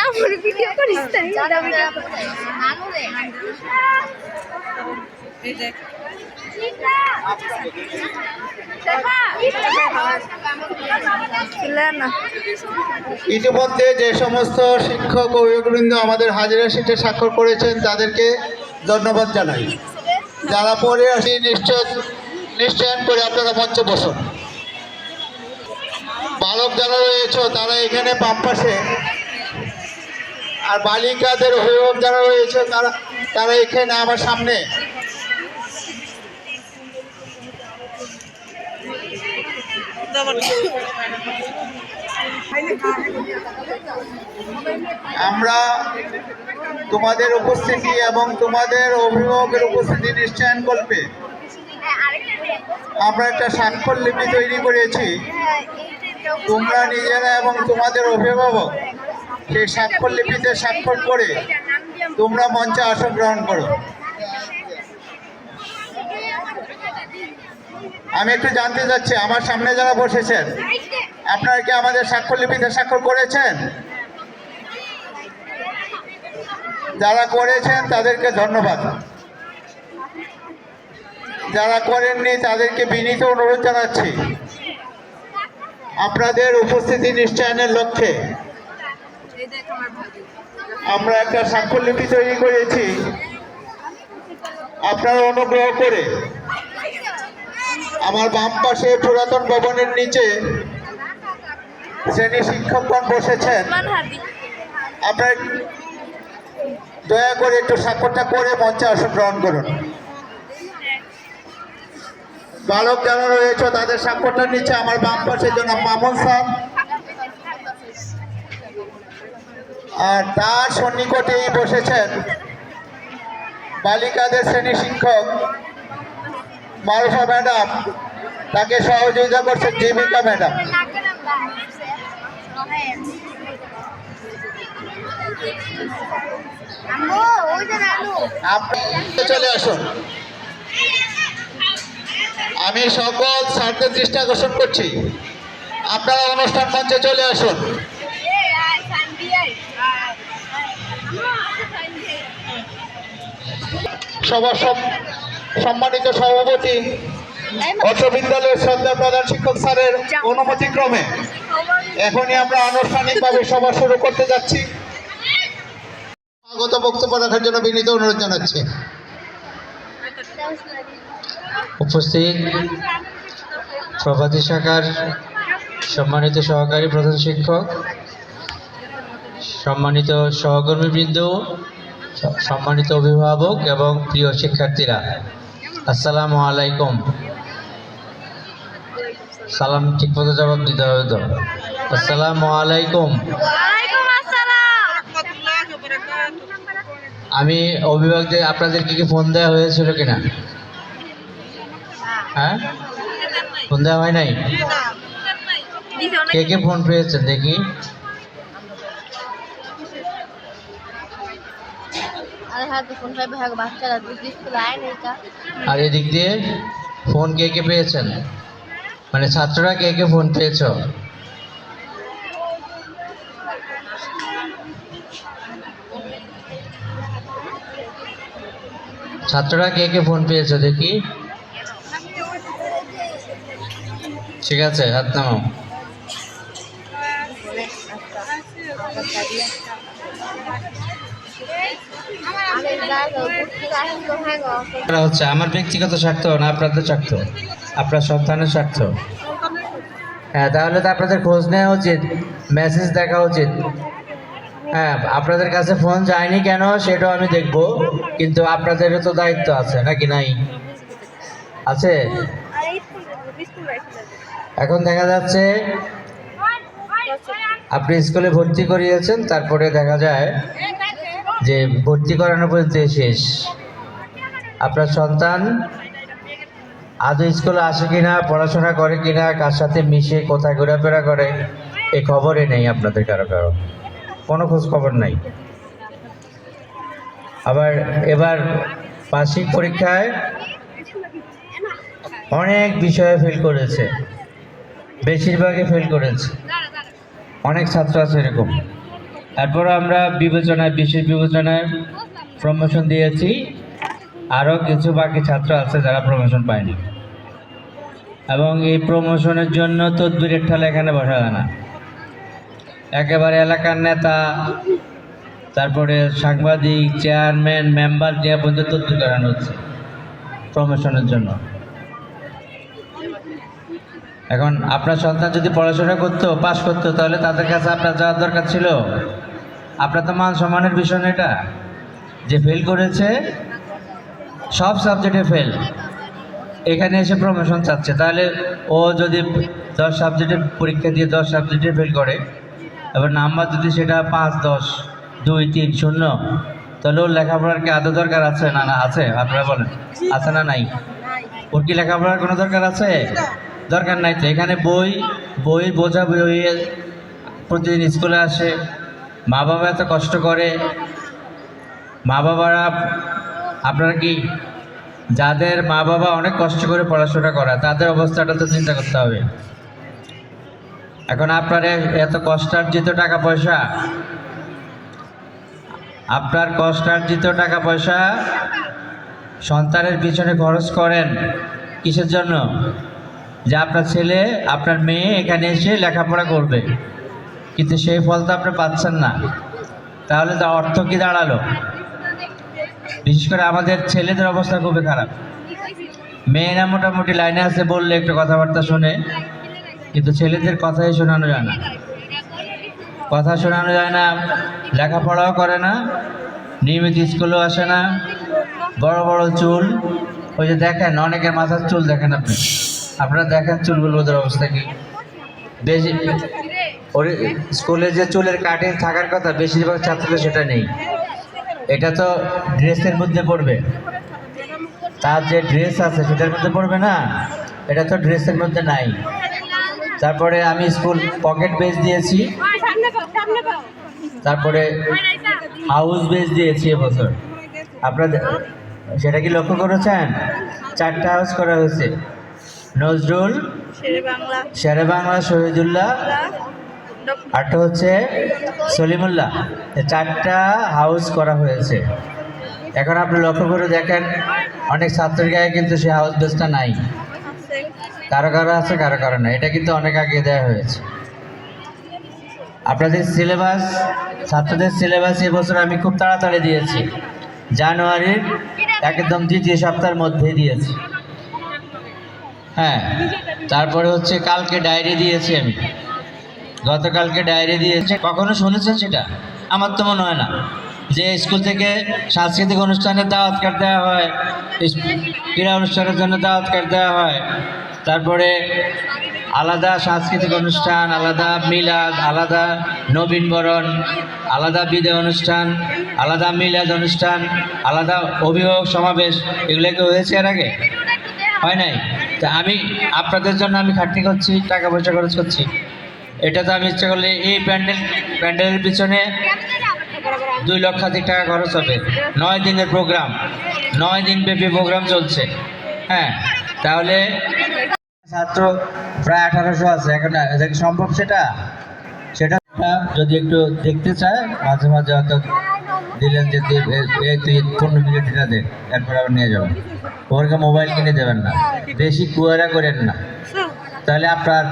আমার ভিডিও করিস তাই ইতিমধ্যে যে সমস্ত শিক্ষক অভিভাবকবৃন্দ আমাদের হাজিরা শিটে স্বাক্ষর করেছেন, তাদেরকে ধন্যবাদ জানাই। যারা পরে আসি, নিশ্চয় নিশ্চয়ন করে আপনারা মঞ্চে বসুন বালক যারা রয়েছে, তারা এখানে বাম পাশে। আর বালিকাদের অভিভাবক যারা রয়েছে, তারা তারা এখানে আমার সামনে। আমরা তোমাদের উপস্থিতি এবং তোমাদের অভিভাবকের উপস্থিতি নিশ্চয়ন কল্পে আমরা একটা স্বাক্ষর লিপি তৈরি করেছি। তোমরা নিজেরা এবং তোমাদের অভিভাবক সেই স্বাক্ষর লিপিতে স্বাক্ষর করে তোমরা মঞ্চে আসন গ্রহণ করো। আমি একটু জানতে চাচ্ছি, আমার সামনে যারা বসেছেন আপনারা কি আমাদের স্বাক্ষর লিপিতে স্বাক্ষর করেছেন? যারা করেছেন তাদেরকে ধন্যবাদ। যারা করেননি তাদেরকে বিনীত অনুরোধ জানাচ্ছি। আপনাদের উপস্থিতি নিশ্চয়নের লক্ষ্যে। আমরা একটা স্বাক্ষরলিপি তৈরি করেছি। আপনারা অনুগ্রহ করে আমার বাম পাশে পুরাতন ভবনের নিচে শ্রেণি শিক্ষকগণ বসেছেন আপনার দয়া করে একটু স্বাক্ষরটা করে মঞ্চে আসন গ্রহণ করুন। বালক যারা রয়েছে তাদের স্বাক্ষরটা নিচ্ছে আমার বাম পাশে জনাব মামুন স্যার আর তার সন্নিকটেই বসেছেন বালিকাদের শ্রেণি শিক্ষক মারুফা ম্যাডাম। তাকে সহযোগিতা করছেন জীবিকা ম্যাডাম আম্মু ওই যে নানু আপনি চলে আসুন। আমি সকল স্যারদের দৃষ্টি আকর্ষণ করছি। আপনারা অনুষ্ঠান মঞ্চে চলে আসুন। সবার সব- সম্মানিত সভাপতি অর্থ বিদ্যালয়ের শ্রদ্ধা প্রধান শিক্ষক স্যারের অনুমতিক্রমে। এখনই আমরা আনুষ্ঠানিকভাবে সভা শুরু করতে যাচ্ছি। স্বাগত বক্তব্য রাখার জন্য বিনীত অনুরোধ জানাচ্ছি। উপস্থিত প্রভাতী শাখার সম্মানিত সহকারী প্রধান শিক্ষক সম্মানিত সহকর্মীবৃন্দ সম্মানিত অভিভাবক এবং প্রিয় শিক্ষার্থীরা আসসালামু আলাইকুম। সালাম ঠিক মতো জবাব দিতে হবে তো। আসসালামু আলাইকুম। আমি অভিভাবকদের আপনাদেরকে কি ফোন দেওয়া হয়েছিল কিনা? হ্যাঁ? ফোন দেওয়া হয় নাই? কে কে ফোন পেয়েছেন দেখি। হ্যাঁ কা আর এদিক দিয়ে ফোন কে কে পেয়েছেন? মানে ছাত্ররা কে কে ফোন পেয়েছ? ছাত্ররা কে কে ফোন পেয়েছ দেখি? ঠিক আছে হাত নামাও। হচ্ছে আমার ব্যক্তিগত স্বার্থ না আপনাদের স্বার্থ। আপনার সন্তানের স্বার্থ? হ্যাঁ তাহলে তো আপনাদের খোঁজ নেওয়া উচিত মেসেজ দেখা উচিত। হ্যাঁ আপনাদের কাছে ফোন যায়নি কেন সেটাও আমি দেখব, কিন্তু আপনাদেরও তো দায়িত্ব আছে, নাকি নাই? আছে? এখন দেখা যাচ্ছে, আপনি স্কুলে ভর্তি করিয়েছেন, তারপরে দেখা যায় যে ভর্তি করানো পর্যন্ত শেষ। আপনার সন্তান আদৌ স্কুলে আসে কিনা, পড়াশোনা করে কিনা, কার সাথে মিশে, কোথায় ঘোরাফেরা করে, এ খবরই নেই আপনাদের কারও কারও। কোনো খোঁজ খবর নাই। আবার এবার বার্ষিক পরীক্ষায় অনেক বিষয়ে ফেল করেছে। বেশিরভাগই ফেল করেছে। অনেক ছাত্র আছে এরকম। তারপর আমরা বিবেচনায়, বিশেষ বিবেচনায় প্রমোশন দিয়েছি। আরও কিছু বাকি ছাত্র আছে যারা প্রমোশন পায়নি। এবং এই প্রমোশনের জন্য তদবিরের ঠালা এখানে বসা যায় না। একেবারে এলাকার নেতা, তারপরে সাংবাদিক চেয়ারম্যান মেম্বার যে পর্যন্ত তদবির করানো হচ্ছে প্রমোশনের জন্য। এখন আপনার সন্তান যদি পড়াশোনা করতো, পাশ করতো, তাহলে তাদের কাছে আপনার যাওয়ার দরকার ছিল। আপনার তো মান সম্মানের বিষয় এটা। যে ফেল করেছে, সব সাবজেক্টে ফেল এখানে এসে প্রমোশন চাচ্ছে। তাহলে ও যদি দশ সাবজেক্টের পরীক্ষা দিয়ে দশ সাবজেক্টে ফেল করে, এবার নাম্বার যদি সেটা পাঁচ, দশ, দুই, তিন, শূন্য, তাহলে ওর লেখাপড়ার কি আদৌ দরকার আছে? না না, আছে। আপনারা বলেন, আছে না নাই? ওর কি লেখাপড়ার কোনো দরকার আছে? দরকার নাই তো। এখানে বই বই বোঝা বই প্রতিদিন স্কুলে আসে। মা বাবা এত কষ্ট করে। মা বাবারা আপনারা কি যাদের মা বাবা অনেক কষ্ট করে পড়াশোনা করা, তাদের অবস্থাটা তো চিন্তা করতে হবে। এখন আপনার এত কষ্টার্জিত টাকা পয়সা আপনার কষ্টার্জিত টাকা পয়সা সন্তানের পিছনে খরচ করেন কিসের জন্য? যে আপনার ছেলে, আপনার মেয়ে এখানে এসে লেখাপড়া করবে, কিন্তু সেই ফল তো আপনি পাচ্ছেন না। তাহলে তার অর্থ কি দাঁড়াল? বিশেষ করে আমাদের ছেলেদের অবস্থা খুবই খারাপ। মেয়েরা মোটামুটি লাইনে আছে বললে একটু কথাবার্তা শুনে, কিন্তু ছেলেদের কথাই শোনানো যায় না। কথা শোনানো যায় না, লেখাপড়াও করে না, নিয়মিত স্কুলেও আসে না, বড় বড় চুল, ওই যে দেখেন অনেকের মাথার চুল দেখেন আপনি। আপনারা দেখেন চুলগুলো ওদের অবস্থা কি? বেশি ওর, স্কুলে যে চুলের কাটিং থাকার কথা বেশিরভাগ ছাত্রদের সেটা নেই। এটা তো ড্রেসের মধ্যে পড়বে। তার যে ড্রেস আছে সেটার মধ্যে পড়বে না? এটা তো ড্রেসের মধ্যে নাই। তারপরে আমি স্কুল পকেট বেস দিয়েছি। তারপরে হাউস বেস দিয়েছি এবছর। আপনাদের সেটা কি লক্ষ্য করেছেন? চারটা হাউস করা হয়েছে। নজরুল শেরে বাংলা শহীদুল্লাহ আরটা হচ্ছে সলিমুল্লাহ। চারটা হাউস করা হয়েছে। এখন আপনি লক্ষ্য করে দেখেন, অনেক ছাত্রের গায়ে কিন্তু সেই হাউস বেসটা নাই। কারও কারও আছে, কারও কারও নাই। এটা কিন্তু অনেক আগে দেওয়া হয়েছে। আপনাদের সিলেবাস ছাত্রদের সিলেবাস এবছর আমি খুব তাড়াতাড়ি দিয়েছি। জানুয়ারির একদম দ্বিতীয় সপ্তাহের মধ্যেই দিয়েছি। হ্যাঁ তারপরে হচ্ছে কালকে ডায়েরি দিয়েছি আমি। গতকালকে ডায়েরি দিয়েছে। কখনো শুনেছেন সেটা? আমার তো মনে হয় না। যে স্কুল থেকে সাংস্কৃতিক অনুষ্ঠানের দাওয়াত কার্ড দেওয়া হয় ক্রীড়া অনুষ্ঠানের জন্য দাওয়াত কার্ড দেওয়া হয়, তারপরে আলাদা সাংস্কৃতিক অনুষ্ঠান, আলাদা মিলাদ, আলাদা নবীনবরণ আলাদা বিদায় অনুষ্ঠান, আলাদা মিলাদ অনুষ্ঠান, আলাদা অভিভাবক সমাবেশ, এগুলো কি হয়েছে এর আগে? হয় নাই? তা আমি আপনাদের জন্য আমি খাটনি করছি, টাকা পয়সা খরচ করছি। এটা তো আমি ইচ্ছা করলে এই প্যান্ডেল, প্যান্ডেলের পিছনে দুই লক্ষাধিক টাকা খরচ হবে। নয় দিনের প্রোগ্রাম নয় দিন ব্যাপী প্রোগ্রাম চলছে। হ্যাঁ তাহলে ছাত্র প্রায় আঠারোশো আছে। এখন সম্ভব সেটা? সেটা যদি একটু দেখতে চায়, মাঝে মাঝে হয়তো দিলেন যে তুই পনেরো মিনিট এটা দেখ এরপর আবার নিয়ে যাবেন ওরকে মোবাইল কিনে দেবেন না। বেশি কুয়ারা করেন না। তাহলে আপনার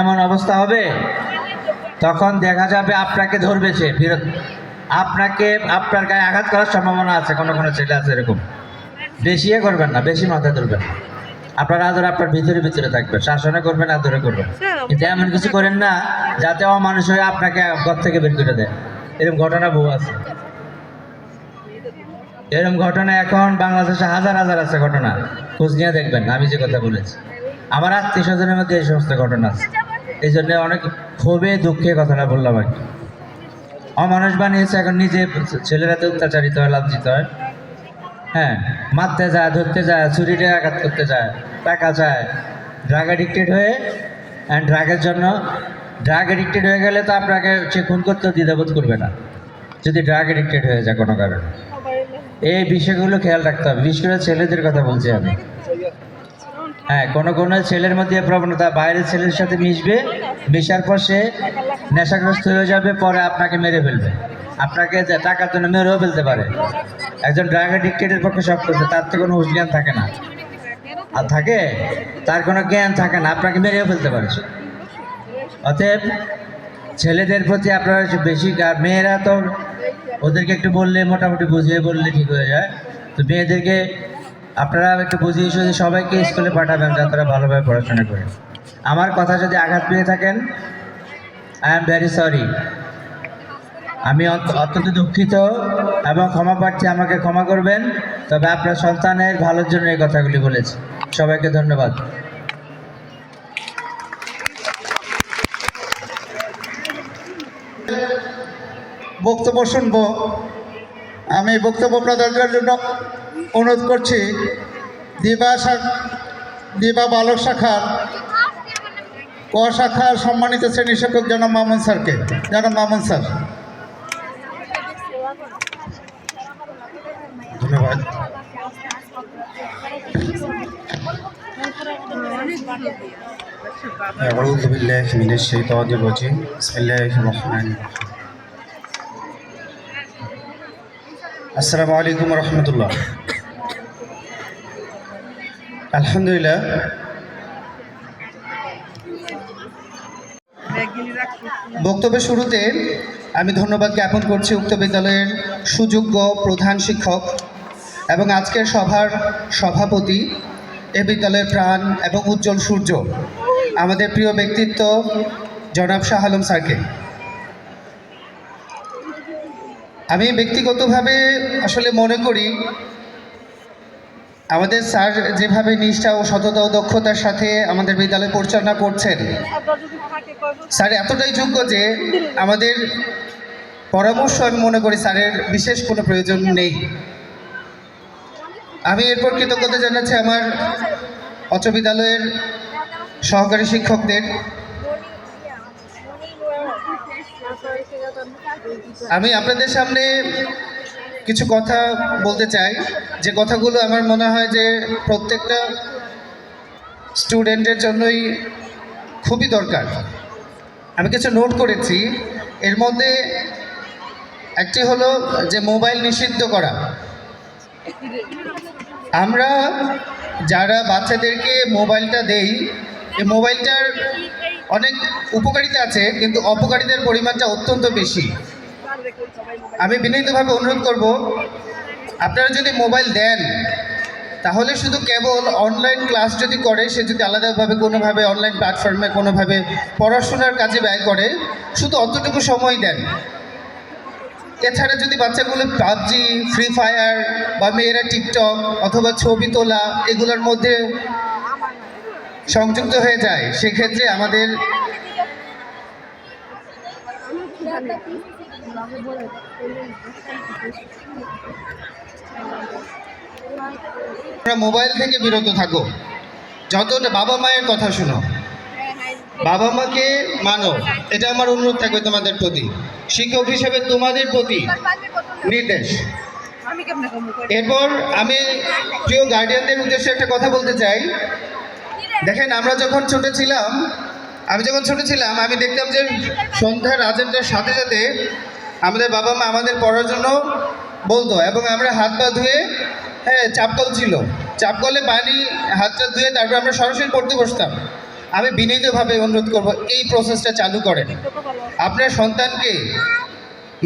এমন অবস্থা হবে? তখন দেখা যাবে আপনাকে ধরবে সে, ফেরত। আপনাকে, আপনার গায়ে আঘাত করার সম্ভাবনা আছে, কোনো কোনো ছেলে আছে এরকম। বেশি ইয়ে করবেন না, বেশি মাথায় তুলবেন আপনার আদর আপনার ভিতরে ভিতরে থাকবে শাসনে করবেন আদরে করবেন। কিন্তু এমন কিছু করেন না, যাতে অমানুষ হয়ে আপনাকে ঘর থেকে বের করে দেয়। এরকম ঘটনা বহু আছে। এরকম ঘটনা এখন বাংলাদেশে হাজার হাজার আছে ঘটনা। খোঁজ নিয়ে দেখবেন, আমি যে কথা বলেছি। আমার আত্মীয় স্বজনের মধ্যে এই সমস্ত ঘটনা আছে। এই জন্য অনেক ক্ষোভে, দুঃখে কথাটা বললাম আর কি। অমানুষ বানিয়েছে, এখন নিজে ছেলেরা তো অত্যাচারিত হয়, লাঞ্ছিত হয়। হ্যাঁ মারতে যায়, ধরতে যায় ছুরিতে আঘাত করতে যায়, টাকা চায়। ড্রাগ অ্যাডিক্টেড হয়ে অ্যান্ড ড্রাগের জন্য ড্রাগ অ্যাডিক্টেড হয়ে গেলে তো আপনাকে সে খুন করতে দ্বিধাবোধ করবে না। যদি ড্রাগ অ্যাডিক্টেড হয়ে যায় কোনো কারণে। এই বিষয়গুলো খেয়াল রাখতে হবে। বিশেষ করে ছেলেদের কথা বলছি আমি। হ্যাঁ কোনো কোনো ছেলের মধ্যে প্রবণতা, বাইরের ছেলের সাথে মিশবে, মিশার পর সে নেশাগ্রস্ত হয়ে যাবে, পরে আপনাকে মেরে ফেলবে। আপনাকে টাকার জন্য মেরেও ফেলতে পারে। একজন ড্রাগ ডিক্টেটের পক্ষে সব করছে, তার তো কোনো হুশ জ্ঞান থাকে না। আর থাকে? তার কোনো জ্ঞান থাকে না, আপনাকে মেরেও ফেলতে পারে। অতএব ছেলেদের প্রতি আপনারা বেশি আর মেয়েরা তো ওদেরকে একটু বললে, মোটামুটি বুঝিয়ে বললে ঠিক হয়ে যায়। তো মেয়েদেরকে আপনারা একটু বুঝিয়ে সুঝিয়ে সবাইকে স্কুলে পাঠাবেন যাতে তারা ভালোভাবে পড়াশোনা করে। আমার কথা যদি আঘাত পেয়ে থাকেন আই এম ভেরি সরি আমি অত- অত্যন্ত দুঃখিত এবং ক্ষমা প্রার্থী আমাকে ক্ষমা করবেন তবে আপনার সন্তানের ভালোর জন্য এই কথাগুলি বলেছি। সবাইকে ধন্যবাদ। বক্তব্য শুনব। আমি বক্তব্য প্রদানের জন্য অনুরোধ করছি দিবা শা- দিবা বালক শাখার ক শাখার সম্মানিত শ্রেণী শিক্ষক জনাব মামুন স্যারকে জনাব মামুন স্যার ধন্যবাদ أعوذ بالله من الشيطان الرجيم بسم الله الرحمن الرحيم আসসালামু আলাইকুম রহমতুল্লাহ। আলহামদুলিল্লাহ। বক্তব্যের শুরুতে আমি ধন্যবাদ জ্ঞাপন করছি উক্ত বিদ্যালয়ের সুযোগ্য প্রধান শিক্ষক এবং আজকের সভার সভাপতি, এ বিদ্যালয়ের প্রাণ এবং উজ্জ্বল সূর্য, আমাদের প্রিয় ব্যক্তিত্ব জনাব শাহ আলম স্যারকে। আমি ব্যক্তিগতভাবে আসলে মনে করি, আমাদের স্যার যেভাবে নিষ্ঠা ও সততা ও দক্ষতার সাথে আমাদের বিদ্যালয় পরিচালনা করছেন, স্যার এতটাই যোগ্য যে আমাদের পরামর্শ আমি মনে করি স্যারের বিশেষ কোনো প্রয়োজন নেই। আমি এরপর কৃতজ্ঞতা জানাচ্ছি আমার অচ বিদ্যালয়ের সহকারী শিক্ষকদের। আমি আপনাদের সামনে কিছু কথা বলতে চাই। যে কথাগুলো আমার মনে হয় যে প্রত্যেকটা স্টুডেন্টের জন্যই খুবই দরকার। আমি কিছু নোট করেছি। এর মধ্যে একটি হলো যে মোবাইল নিষিদ্ধ করা। আমরা যারা বাচ্চাদেরকে মোবাইলটা দেই, এই মোবাইলটার অনেক উপকারিতা আছে, কিন্তু অপকারিতার পরিমাণটা অত্যন্ত বেশি। আমি বিনীতভাবে অনুরোধ করব, আপনারা যদি মোবাইল দেন, তাহলে শুধু কেবল অনলাইন ক্লাস যদি করে, সে যদি আলাদাভাবে কোনোভাবে অনলাইন প্ল্যাটফর্মে কোনোভাবে পড়াশোনার কাজে ব্যয় করে, শুধু অতটুকু সময় দেন। এছাড়া যদি বাচ্চাগুলো পাবজি ফ্রি ফায়ার বা মেয়েরা টিকটক অথবা ছবি তোলা, এগুলোর মধ্যে সংযুক্ত হয়ে যায়, সেক্ষেত্রে আমাদের তোমরা মোবাইল থেকে বিরত থাকো। যতটা বাবা মায়ের কথা শুনো। বাবা মাকে মানো। এটা আমার অনুরোধ থাকবে তোমাদের প্রতি। শিক্ষক হিসেবে তোমাদের প্রতি নির্দেশ। এরপর আমি প্রিয় গার্ডিয়ানদের উদ্দেশ্যে একটা কথা বলতে চাই। দেখেন, আমরা যখন ছোট ছিলাম, আমি যখন ছোট ছিলাম, আমি দেখতাম যে সন্ধ্যার আজানটার সাথে সাথে আমাদের বাবা মা আমাদের পড়ার জন্য বলতো এবং আমরা হাত পা ধুয়ে হ্যাঁ চাপকল ছিল। চাপকলে পানি হাতটা ধুয়ে তারপর আমরা সরাসরি পড়তে বসতাম। আমি বিনীতভাবে অনুরোধ করব, এই প্রসেসটা চালু করেন। আপনার সন্তানকে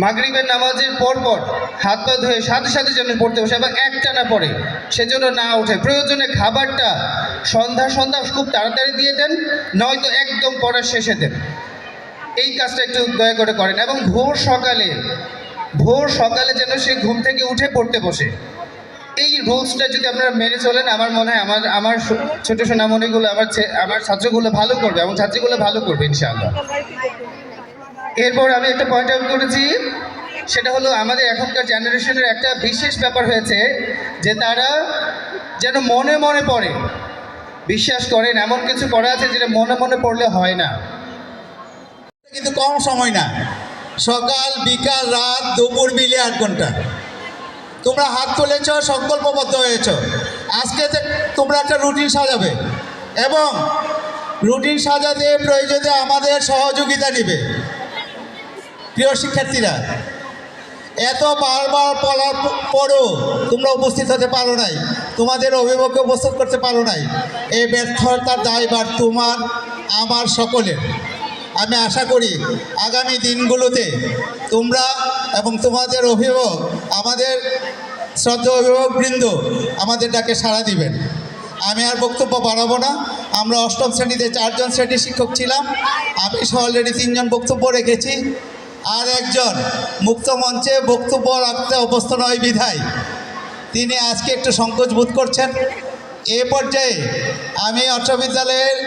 মাগরিবের নামাজের পর পর হাত পা ধুয়ে সাথে সাথে যেন পড়তে বসে এবং একটা না পড়ে, সেজন্য না ওঠে প্রয়োজনে খাবারটা সন্ধ্যা সন্ধ্যা খুব তাড়াতাড়ি দিয়ে দেন, নয়তো একদম পড়ার শেষে দেন। এই কাজটা একটু দয়া করে করেন। এবং ভোর সকালে ভোর সকালে যেন সে ঘুম থেকে উঠে পড়তে বসে। এই রুলসটা যদি আপনারা মেনে চলেন, আমার মনে হয় আমার আমার ছোট সোনামণিগুলো, আমার আমার ছাত্রগুলো ভালো করবে এবং ছাত্রীগুলো ভালো করবে, ইনশাআল্লাহ। এরপর আমি একটা পয়েন্ট আউট করেছি, সেটা হলো আমাদের এখনকার জেনারেশনের একটা বিশেষ ব্যাপার হয়েছে যে তারা যেন মনে মনে পড়ে। বিশ্বাস করেন, এমন কিছু করা আছে যেটা মনে মনে পড়লে হয় না। কিন্তু কম সময় না। সকাল, বিকাল, রাত, দুপুর মিলে আট ঘণ্টা। তোমরা হাত তুলেছ, সংকল্পবদ্ধ হয়েছ। আজকে তোমরা একটা রুটিন সাজাবে এবং রুটিন সাজাতে প্রয়োজনে আমাদের সহযোগিতা নেবে। প্রিয় শিক্ষার্থীরা, এত বারবার পড়ার পরও তোমরা উপস্থিত হতে পারো নাই, তোমাদের অভিভাবককে উপস্থিত করতে পারো নাই। এই ব্যর্থতার দায়ভার তোমার, আমার সকলের। আমি আশা করি আগামী দিনগুলোতে তোমরা এবং তোমাদের অভিভাবক, আমাদের শ্রদ্ধা অভিভাবকবৃন্দ আমাদের ডাকে সাড়া দিবেন। আমি আর বক্তব্য বাড়াবো না। আমরা অষ্টম শ্রেণীতে চারজন শ্রেণি শিক্ষক ছিলাম। আমি অলরেডি তিনজন বক্তব্য রেখেছি। আর একজন মুক্ত মঞ্চে বক্তব্য রাখতে অভ্যস্ত নয় বিধায়। তিনি আজকে একটু সংকোচ বোধ করছেন। এ পর্যায়ে আমি অর্থ বিদ্যালয়ের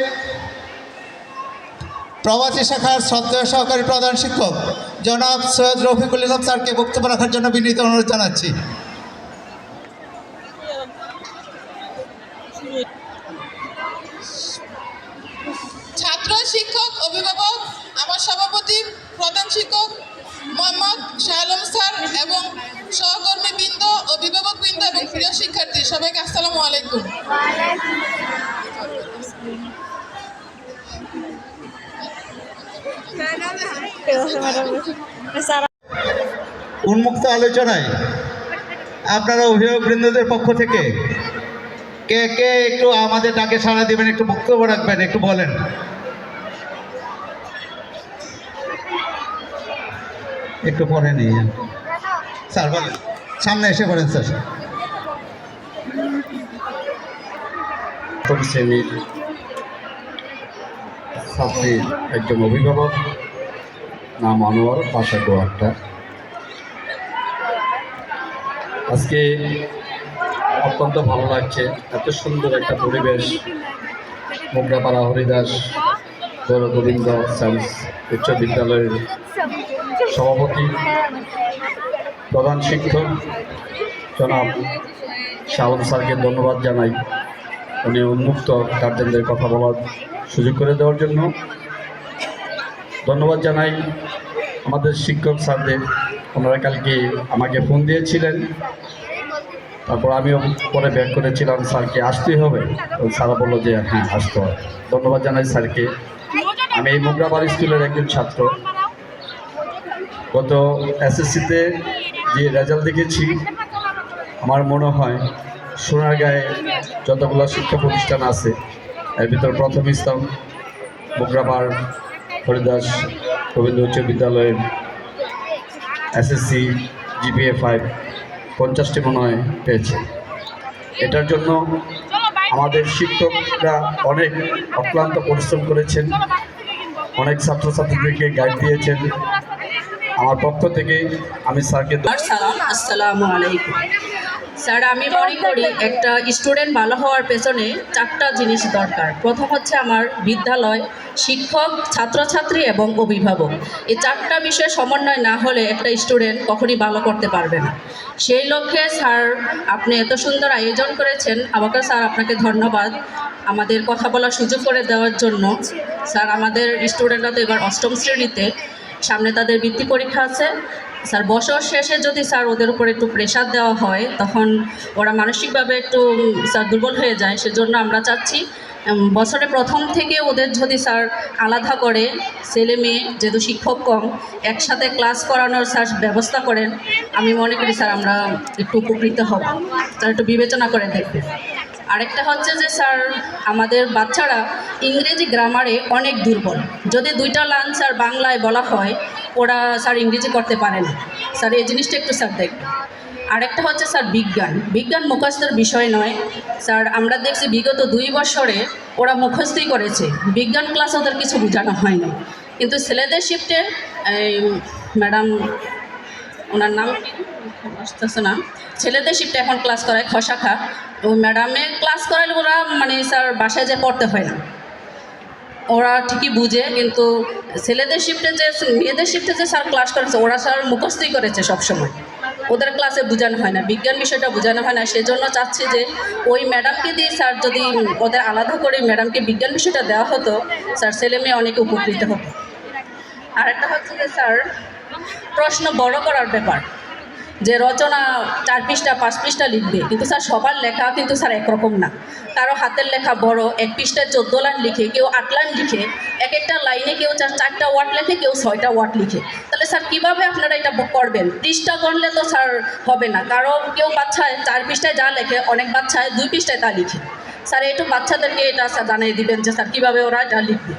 প্রবাসী শাখার শ্রদ্ধেয় সহকারী প্রধান শিক্ষক জনাব সৈয়দ রফিকুল ইসলাম স্যারকে বক্তব্য রাখার জন্য বিনীত অনুরোধ জানাচ্ছি ছাত্র শিক্ষক অভিভাবক আমার সভাপতি প্রধান শিক্ষক মোহাম্মদ শাহ আলম স্যার এবং সহকর্মী বৃন্দ অভিভাবক বৃন্দ এবং প্রিয় শিক্ষার্থী সবাইকে আসসালামু আলাইকুম উন্মুক্ত আলোচনায় আপনারা অভিভাবকবৃন্দদের পক্ষ থেকে কে কে একটু আমাদের ডাকে সাড়া দেবেন, একটু বক্তব্য রাখবেন, একটু বলেন। একটু পরে নিয়ে যান। স্যার, বলেন। সামনে এসে বলেন স্যার। শ্রেণির ছাত্রীর একজন অভিভাবক, নাম আনোয়ার বাসা গোয়ারটা আজকে অত্যন্ত ভালো লাগছে। এত সুন্দর একটা পরিবেশ। মোগরাপাড়া হরিদাস গৌর গোবিন্দ সায়েন্স উচ্চ বিদ্যালয়ের সভাপতি, প্রধান শিক্ষক, জনাব শালম স্যারকে ধন্যবাদ জানাই। উনি উন্মুক্ত গার্জেনদের কথা বলার সুযোগ করে দেওয়ার জন্য। ধন্যবাদ জানাই আমাদের শিক্ষক স্যারদের। ওনারা কালকে আমাকে ফোন দিয়েছিলেন। তারপর আমিও পরে ব্যাক করেছিলাম, স্যারকে আসতেই হবে। স্যারা বলল যে হ্যাঁ আসতে হবে। ধন্যবাদ জানাই স্যারকে। আমি এই মোগরাবার স্কুলের একজন ছাত্র। গত এসএসসিতে যে রেজাল্ট দেখেছি, আমার মনে হয় সোনারগাঁয়ে যতগুলো শিক্ষা প্রতিষ্ঠান আছে, এর ভিতর প্রথম ইসলাম মোগরাবার হরিদাস রবীন্দ্র উচ্চ বিদ্যালয়ের এসএসসি জিপিএ ফাইভ পঞ্চাশটি মনে হয় পেয়েছে। এটার জন্য আমাদের শিক্ষকরা অনেক অক্লান্ত পরিশ্রম করেছেন, অনেক ছাত্রছাত্রীদেরকে গাইড দিয়েছেন। আমার পক্ষ থেকে আমি স্যারকে আসসালামু আলাইকুম। স্যার আমি মনে করি একটা স্টুডেন্ট ভালো হওয়ার পেছনে চারটা জিনিস দরকার। প্রথম হচ্ছে আমার বিদ্যালয় শিক্ষক ছাত্রছাত্রী এবং অভিভাবক। এই চারটা বিষয় সমন্বয় না হলে একটা স্টুডেন্ট কখনই ভালো করতে পারবে না। সেই লক্ষ্যে স্যার আপনি এত সুন্দর আয়োজন করেছেন। আমাকে স্যার আপনাকে ধন্যবাদ। আমাদের কথা বলার সুযোগ করে দেওয়ার জন্য। স্যার আমাদের স্টুডেন্টরা তো এবার অষ্টম শ্রেণীতে। সামনে তাদের বৃত্তি পরীক্ষা আছে। স্যার, বছর শেষে যদি স্যার ওদের উপর একটু প্রেশার দেওয়া হয়, তখন ওরা মানসিকভাবে একটু স্যার দুর্বল হয়ে যায়। সেজন্য আমরা চাচ্ছি বছরে প্রথম থেকে ওদের যদি স্যার আলাদা করে, ছেলে মেয়ে যেহেতু শিক্ষক কম, একসাথে ক্লাস করানোর স্যার ব্যবস্থা করেন, আমি মনে করি স্যার আমরা একটু উপকৃত হব। স্যার একটু বিবেচনা করে দেখবেন। আরেকটা হচ্ছে যে স্যার, আমাদের বাচ্চারা ইংরেজি গ্রামারে অনেক দুর্বল। যদি দুইটা লাইন স্যার বাংলায় বলা হয়, ওরা স্যার ইংরেজি করতে পারে না। স্যার, এই জিনিসটা একটু স্যার দেখবেন। আরেকটা হচ্ছে স্যার বিজ্ঞান। বিজ্ঞান মুখস্থের বিষয় নয়। স্যার, আমরা দেখছি বিগত দুই বছরে ওরা মুখস্থই করেছে। বিজ্ঞান ক্লাস ওদের কিছু বোঝানো হয়নি কিন্তু ছেলেদের শিফটে ম্যাডাম, ওনার নাম? আসতেছে না। ছেলেদের শিফটে এখন ক্লাস করায় খশাখা ওই ম্যাডামে ক্লাস করালে ওরা মানে স্যার বাসায় যে পড়তে হয় না। ওরা ঠিকই বুঝে, কিন্তু ছেলেদের শিফটে যে, মেয়েদের শিফটে যে স্যার ক্লাস করেছে, ওরা স্যার মুখস্থই করেছে সবসময়। ওদের ক্লাসে বোঝানো হয় না, বিজ্ঞান বিষয়টা বোঝানো হয় না। সেজন্য চাচ্ছি যে ওই ম্যাডামকে দিয়ে স্যার যদি ওদের আলাদা করে ম্যাডামকে বিজ্ঞান বিষয়টা দেওয়া হতো, স্যার ছেলে মেয়ে অনেক উপকৃত হতো। আরেকটা হচ্ছে যে স্যার প্রশ্ন বড় করার ব্যাপার। যে রচনা চার পৃষ্ঠা, পাঁচ পৃষ্ঠা লিখবে। কিন্তু স্যার, সবার লেখা কিন্তু স্যার একরকম না। কারও হাতের লেখা বড়, এক পৃষ্ঠায় চোদ্দ লাইন লিখে, কেউ আট লাইন লিখে, এক একটা লাইনে কেউ চার, চারটা ওয়ার্ড লেখে, কেউ ছয়টা ওয়ার্ড লিখে। তাহলে স্যার, কীভাবে আপনারা এটা করবেন? পৃষ্ঠা গণলে তো স্যার হবে না। কারও কেউ বাচ্চায় চার পৃষ্ঠায় যা লেখে, অনেক বাচ্চায় দুই পৃষ্ঠায় তা লিখে। স্যার একটু বাচ্চাদেরকে এটা স্যার জানিয়ে দিবেন যে স্যার, কীভাবে ওরা এটা লিখবে।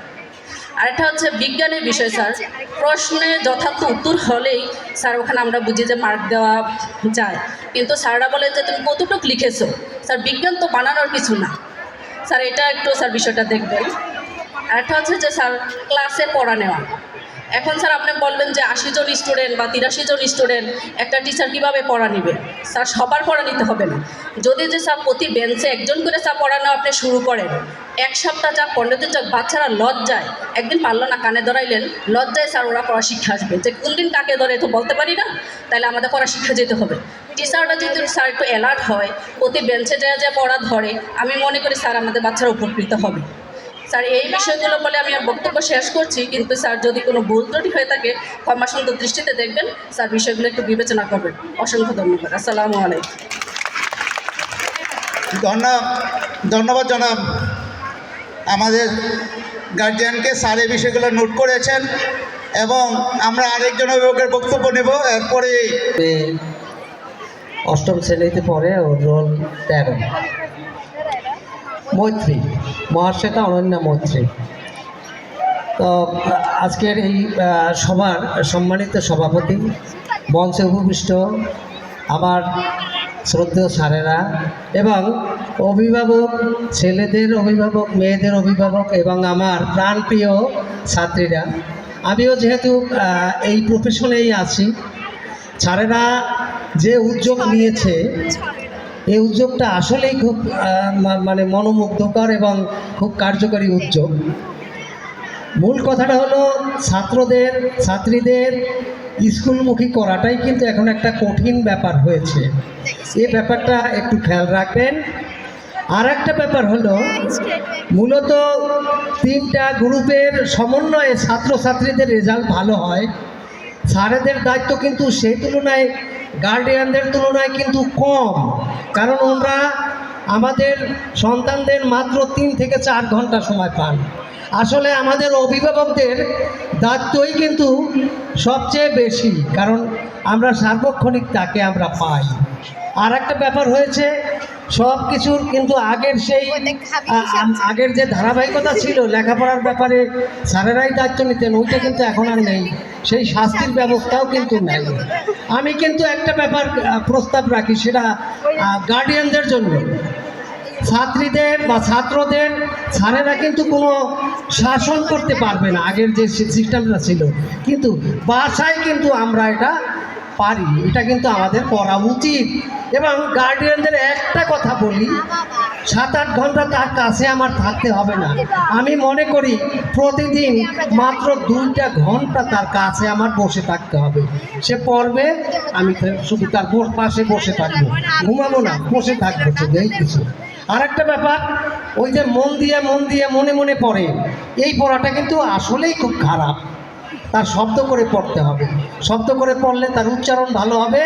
আরেকটা হচ্ছে বিজ্ঞানের বিষয় স্যার। প্রশ্নে যথার্থ উত্তর হলেই স্যার ওখানে আমরা বুঝি যে মার্ক দেওয়া যায়। কিন্তু স্যাররা বলে যে তুমি কতটুকু লিখেছো? স্যার বিজ্ঞান তো বানানোর কিছু না। স্যার এটা একটু স্যার বিষয়টা দেখবেন। আরেকটা হচ্ছে যে স্যার ক্লাসে পড়া নেওয়া। এখন স্যার আপনি বলবেন যে আশি জন স্টুডেন্ট বা তিরাশি জন স্টুডেন্ট একটা টিচার কীভাবে পড়া নেবে? স্যার, সবার পড়া নিতে হবে না। যদি যে স্যার প্রতি বেঞ্চে একজন করে স্যার পড়ানো আপনি শুরু করেন, এক সপ্তাহ যা পনেরো যাক বাচ্চারা লজ্জায়, একদিন পারল না, কানে ধরাইলেন, লজ্জায় স্যার ওরা পড়া শিক্ষা আসবে। যে কোন দিন কাকে ধরে তো বলতে পারি না? তাহলে আমাদের পড়া শিক্ষা যেতে হবে। টিচাররা যদি স্যার একটু অ্যালার্ট হয়, প্রতি বেঞ্চে যা যা পড়া ধরে, আমি মনে করি স্যার আমাদের বাচ্চারা উপকৃত হবে। স্যার এই বিষয়গুলো বলে আমি আর বক্তব্য শেষ করছি কিন্তু স্যার যদি কোনো ভুল ত্রুটি হয়ে থাকে ক্ষমা সুন্দর দৃষ্টিতে দেখবেন। স্যার বিষয়গুলো একটু বিবেচনা করবেন। অসংখ্য ধন্যবাদ। আসসালামু আলাইকুম। ধন্যবাদ ধন্যবাদ জানাব। আমাদের গার্জিয়ানকে স্যার এই বিষয়গুলো নোট করেছেন এবং আমরা আরেকজন অভিভাবকের বক্তব্য নেব এরপরে অষ্টম শ্রেণীতে পড়ে ওর রোল তেরো। মৈত্রী, মহাশ্বেতা অনন্যা মৈত্রী। তো, আজকের এই সভার সম্মানিত সভাপতি মঞ্চে উপবিষ্ট আমার শ্রদ্ধেয় স্যারেরা এবং অভিভাবক, ছেলেদের অভিভাবক, মেয়েদের অভিভাবক এবং আমার প্রাণপ্রিয় ছাত্রীরা। আমিও যেহেতু এই প্রফেশনেই আছি, স্যারেরা যে উদ্যোগ নিয়েছে এই উদ্যোগটা আসলেই খুব মানে মনোমুগ্ধকর এবং খুব কার্যকরী উদ্যোগ। মূল কথাটা হলো ছাত্রদের, ছাত্রীদের স্কুলমুখী করাটাই কিন্তু এখন একটা কঠিন ব্যাপার হয়েছে। এই ব্যাপারটা একটু খেয়াল রাখবেন। আর একটা ব্যাপার হলো, মূলত তিনটা গ্রুপের সমন্বয়ে ছাত্রছাত্রীদের রেজাল্ট ভালো হয়। স্যারেদের দায়িত্ব কিন্তু সেই তুলনায়, গার্ডিয়ানদের তুলনায় কিন্তু কম। কারণ ওনারা আমাদের সন্তানদের মাত্র তিন থেকে চার ঘণ্টা সময় পান। আসলে আমাদের অভিভাবকদের দায়িত্বই কিন্তু সবচেয়ে বেশি, কারণ আমরা সার্বক্ষণিক তাকে আমরা পাই। আর একটা ব্যাপার হয়েছে সব কিছুর কিন্তু আগের সেই আগের যে ধারাবাহিকতা ছিল লেখাপড়ার ব্যাপারে স্যারেরাই দায়িত্ব নিতেন ওইটা কিন্তু এখন আর নেই। সেই শাস্তির ব্যবস্থাও কিন্তু নেই। আমি কিন্তু একটা ব্যাপার প্রস্তাব রাখি সেটা গার্ডিয়ানদের জন্য। ছাত্রীদের বা ছাত্রদের স্যারেরা কিন্তু কোনো শাসন করতে পারবে না আগের যে সিস্টেমটা ছিল। কিন্তু বাসায় কিন্তু আমরা এটা পারি, এটা কিন্তু আমাদের করা উচিত। এবং গার্ডিয়ানদের একটা কথা বলি সাত আট ঘণ্টা তার কাছে আমার থাকতে হবে না। আমি মনে করি প্রতিদিন মাত্র দুইটা ঘণ্টা তার কাছে আমার বসে থাকতে হবে। সে পড়বে, আমি শুধু তার পাশে বসে থাকব। ঘুমাবো না, বসে থাকব এই কিছু আর একটা ব্যাপার, ওই যে মন দিয়ে মন দিয়ে মনে মনে পড়ে, এই পড়াটা কিন্তু আসলেই খুব খারাপ। তার শব্দ করে পড়তে হবে। শব্দ করে পড়লে তার উচ্চারণ ভালো হবে,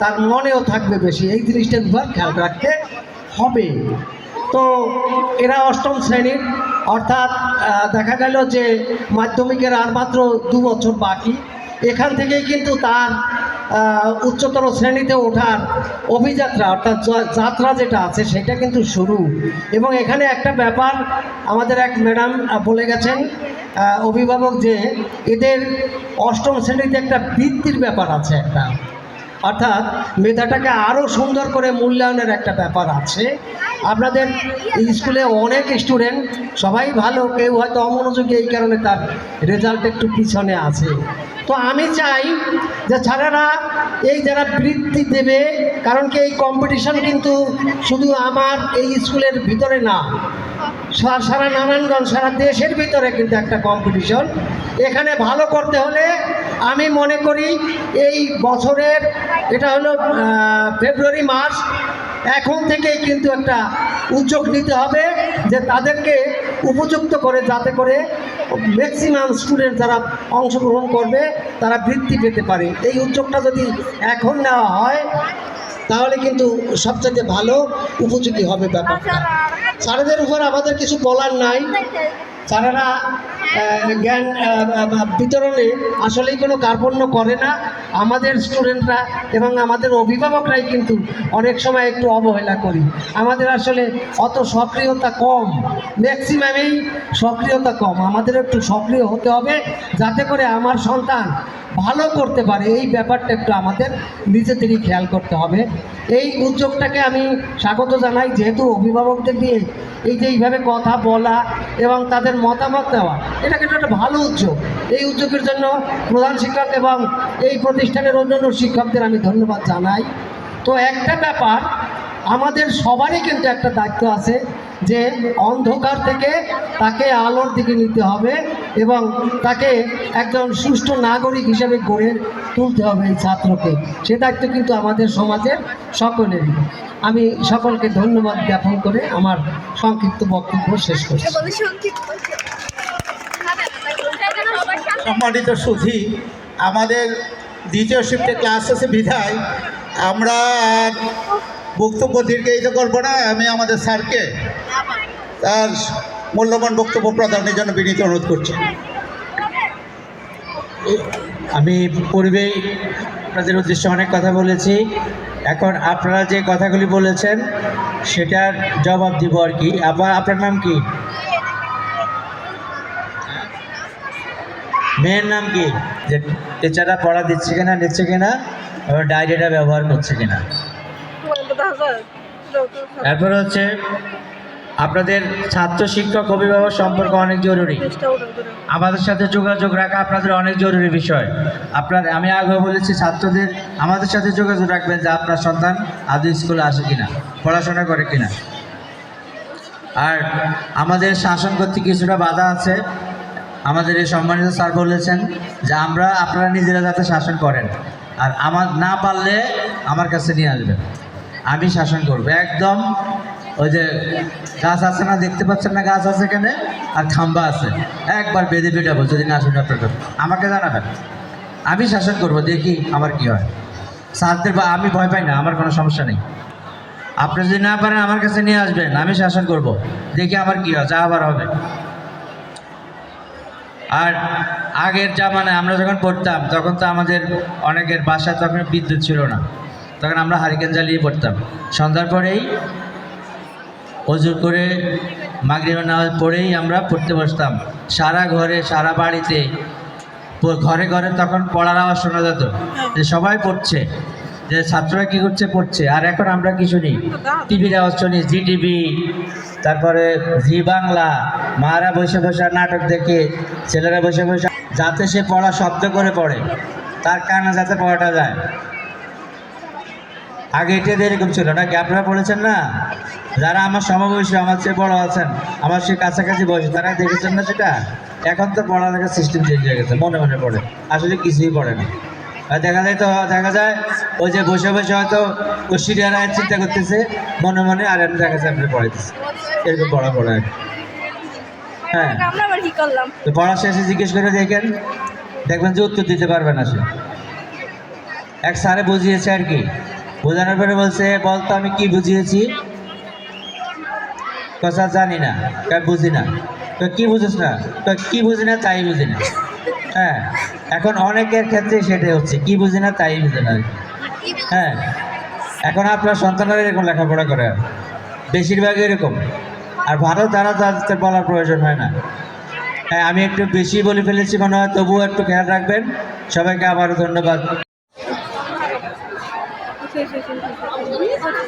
তার মনেও থাকবে বেশি। এই জিনিসটা দুবার খেয়াল রাখতে হবে। তো এরা অষ্টম শ্রেণির, অর্থাৎ দেখা গেল যে মাধ্যমিকের আর মাত্র দু বছর বাকি। এখান থেকেই কিন্তু তার উচ্চতর শ্রেণীতে ওঠার অভিযাত্রা, অর্থাৎ যাত্রা যেটা আছে, সেটা কিন্তু শুরু। এবং এখানে একটা ব্যাপার আমাদের এক ম্যাডাম বলে গেছেন অভিভাবক যে এদের অষ্টম শ্রেণীতে একটা বৃত্তির ব্যাপার আছে একটা। অর্থাৎ মেধাটাকে আরও সুন্দর করে মূল্যায়নের একটা ব্যাপার আছে। আপনাদের স্কুলে অনেক স্টুডেন্ট, সবাই ভালো, কেউ হয়তো অমনোযোগী, এই কারণে তার রেজাল্ট একটু পিছনে আছে। তো আমি চাই যে ছাড়ারা এই যারা বৃত্তি দেবে, কারণ কি এই কম্পিটিশন কিন্তু শুধু আমার এই স্কুলের ভিতরে না সারা নারায়ণগঞ্জ, সারা দেশের ভিতরে কিন্তু একটা কম্পিটিশন এখানে ভালো করতে হলে আমি মনে করি এই বছরের, এটা হলো ফেব্রুয়ারি মাস এখন থেকেই কিন্তু একটা উদ্যোগ নিতে হবে যে তাদেরকে উপযুক্ত করে যাতে করে ম্যাক্সিমাম স্টুডেন্ট যারা অংশগ্রহণ করবে, তারা বৃত্তি পেতে পারে। এই উদ্যোগটা যদি এখন নেওয়া হয়, তাহলে কিন্তু সবচেয়ে ভালো উপযোগী হবে ব্যাপারটা। স্যারেদের উপর আমাদের কিছু বলার নাই। আহ, জ্ঞান বিতরণে আসলেই কোনো কার্পণ্য করে না। আমাদের স্টুডেন্টরা এবং আমাদের অভিভাবকরাই কিন্তু অনেক সময় একটু অবহেলা করি। আমাদের আসলে অত সক্রিয়তা কম ম্যাক্সিমামেই সক্রিয়তা কম। আমাদের একটু সক্রিয় হতে হবে যাতে করে আমার সন্তান ভালো করতে পারে। এই ব্যাপারটা একটু আমাদের নিজেদেরই খেয়াল করতে হবে। এই উদ্যোগটাকে আমি স্বাগত জানাই। যেহেতু অভিভাবকদের দিয়ে এই যে এইভাবে কথা বলা এবং তাদের মতামত দেওয়া এটা কিন্তু একটা ভালো উদ্যোগ। এই উদ্যোগের জন্য প্রধান শিক্ষক এবং এই প্রতিষ্ঠানের অন্যান্য শিক্ষকদের আমি ধন্যবাদ জানাই। তো একটা ব্যাপার, আমাদের সবারই কিন্তু একটা দায়িত্ব আছে যে অন্ধকার থেকে তাকে আলোর দিকে নিতে হবে এবং তাকে একজন সুষ্ঠু নাগরিক হিসেবে গড়ে তুলতে হবে এই ছাত্রকে। সে দায়িত্ব কিন্তু আমাদের সমাজের সকলেরই। আমি সকলকে ধন্যবাদ জ্ঞাপন করে আমার সংক্ষিপ্ত বক্তব্য শেষ করছি। সংক্ষিপ্ত সম্মানিত সুধী আমাদের দ্বিতীয় শিফটে ক্লাস আছে বিধায়। আমরা আর বক্তব্য দীর্ঘায়িত করব না আমি আমাদের স্যারকে তার মূল্যবান বক্তব্য প্রদানের জন্য বিনীত অনুরোধ করছি। আমি পূর্বেই আপনাদের উদ্দেশ্যে অনেক কথা বলেছি। এখন আপনারা যে কথাগুলি বলেছেন সেটার জবাব দিব আর কি। আবার আপনার নাম কি? মেয়ের নাম কি? যে টিচাররা পড়া দিচ্ছে কিনা নিচ্ছে কিনা এবং ডায়েরিটা ব্যবহার করছে কিনা। এরপর হচ্ছে আপনাদের ছাত্র শিক্ষক অভিভাবক সম্পর্ক অনেক জরুরি। আমাদের সাথে যোগাযোগ রাখা আপনাদের অনেক জরুরি বিষয়। আপনার, আমি আগে বলেছি, ছাত্রদের আমাদের সাথে যোগাযোগ রাখবেন যে আপনার সন্তান আদৌ স্কুলে আসে কিনা, পড়াশোনা করে কিনা। আর আমাদের শাসন করতে কিছুটা বাধা আছে। আমাদের এই সম্মানিত স্যার বলেছেন যে আমরা, আপনারা নিজেরা যাতে শাসন করেন। আর আমার, না পারলে আমার কাছে নিয়ে আসবেন। আমি শাসন করব। একদম ওই যে গাছ আছে না, দেখতে পাচ্ছেন না গাছ আছে এখানে? আর খাম্বা আছে। একবার বেঁধে পেটাবো, যদি না শুনে আপনার আমাকে জানাবেন। আমি শাসন করব, দেখি আমার কি হয়। স্যারদের বা আমি ভয় পাই না, আমার কোনো সমস্যা নেই। আপনি যদি না পারেন আমার কাছে নিয়ে আসবেন, আমি শাসন করব। দেখি আমার কি হয়, যা আবার হবে। আর আগের জামানায় আমরা যখন পড়তাম, তখন তো আমাদের অনেকের বাসায় তখন বিদ্যুৎ ছিল না। তখন আমরা হারিকেন জ্বালিয়ে পড়তাম। সন্ধ্যার পরেই অজুর করে মাগরিবের নামাজ পড়েই আমরা পড়তে বসতাম। সারা ঘরে, সারা বাড়িতে ঘরে ঘরে তখন পড়ার আওয়াজ শোনা যেত যে সবাই পড়ছে, যে ছাত্ররা কী করছে, পড়ছে। আর এখন আমরা কিছু নেই। টিভির আওয়াজ শুনি জি টিভি তারপরে জি বাংলা, মারা বসে বসে নাটক দেখে, ছেলেরা বসে বসে, যাতে সে পড়া শব্দ করে পড়ে, তার কানে যাতে পড়াটা যায়। আগে এটা এরকম ছিল নাকি আপনারা বলেছেন না? যারা আমার সমবয়সী আমার চেয়ে বড় আছেন আমার সে কাছাকাছি বয়সে তারা দেখেছেন না সেটা? এখন তো পড়ালেখার সিস্টেম চেঞ্জ হয়ে গেছে মনে মনে পড়ে। আসলে কিছুই পড়ে না। আর দেখা যায় তো দেখা যায় ওই যে বসে বসে হয়তো ও সিরিয়াল চিন্তা করতেছে মনে মনে আর আমি দেখা যায় আপনি পড়াইতেছে। এরকম পড়া পড়ে আর কি। হ্যাঁ। তো পড়া শেষে জিজ্ঞেস করে দেখেন দেখবেন যে উত্তর দিতে পারবে না সে। এক স্যারে বুঝিয়েছে আর কি বোঝানোর পরে বলছে বলতো আমি কি বুঝিয়েছি? কথা জানি না কয় বুঝি না। তো কি বুঝিস না? তো কি বুঝি না, তাই বুঝি না। হ্যাঁ এখন অনেকের ক্ষেত্রে সেটাই হচ্ছে, কি বুঝি না, তাই বুঝি না। হ্যাঁ এখন আপনার সন্তানরা এরকম লেখাপড়া করে। বেশিরভাগ এরকম। আর ভালো তারা তাদের বলার প্রয়োজন হয় না। হ্যাঁ আমি একটু বেশি বলে ফেলেছি মনে হয়, তবুও একটু খেয়াল রাখবেন। সবাইকে আবারও ধন্যবাদ তুমি দাও